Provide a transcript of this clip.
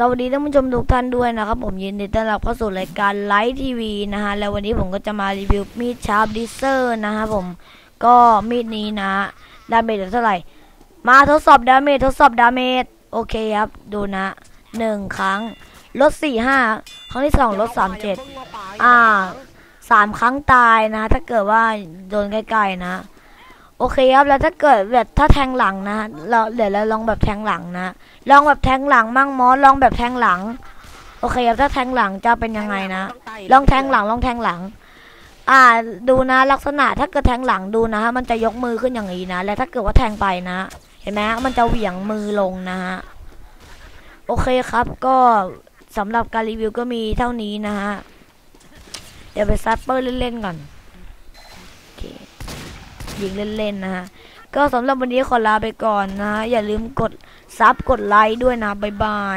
สวัสดีท่านผู้ชมทุกท่านด้วยนะครับ ผมยินดีต้อนรับเข้าสู่รายการไลฟ์ทีวีนะฮะแล้ววันนี้ผมก็จะมารีวิวมีดชาร์ปดิเซอร์นะฮะผมก็มีดนี้นะดาเมจเท่าไหร่ มาทดสอบดาเมจทดสอบดาเมจโอเคครับดูนะหนึ่งครั้งลดสี่ห้าครั้งที่สองลดสามเจ็ดอ่าสามครั้งตายนะ ถ้าเกิดว่าโดนใกล้ๆนะ โอเคครับแล้วถ้าเกิดแบบถ้าแทงหลังนะเราเดี๋ยวเราลองแบบแทงหลังนะลองแบบแทงหลังมั่งมอสลองแบบแทงหลัง โอเคครับถ้าแทงหลังจะเป็นยังไงนะลองแทงหลังลองแทงหลัง อ่าดูนะลักษณะถ้าเกิดแทงหลังดูนะฮะมันจะยกมือขึ้นอย่างนี้นะ แล้วถ้าเกิดว่าแทงไปนะ เห็นไหมมันจะเหวี่ยงมือลงนะฮะโอเคครับก็สำหรับการรีวิวก็มีเท่านี้นะฮะเดี๋ยวไปซัดเปอร์เล่นๆก่อน ยิงเล่นๆนะฮะ ก็สำหรับวันนี้ขอลาไปก่อนนะ อย่าลืมกดซับกดไลค์ด้วยนะ บ๊ายบาย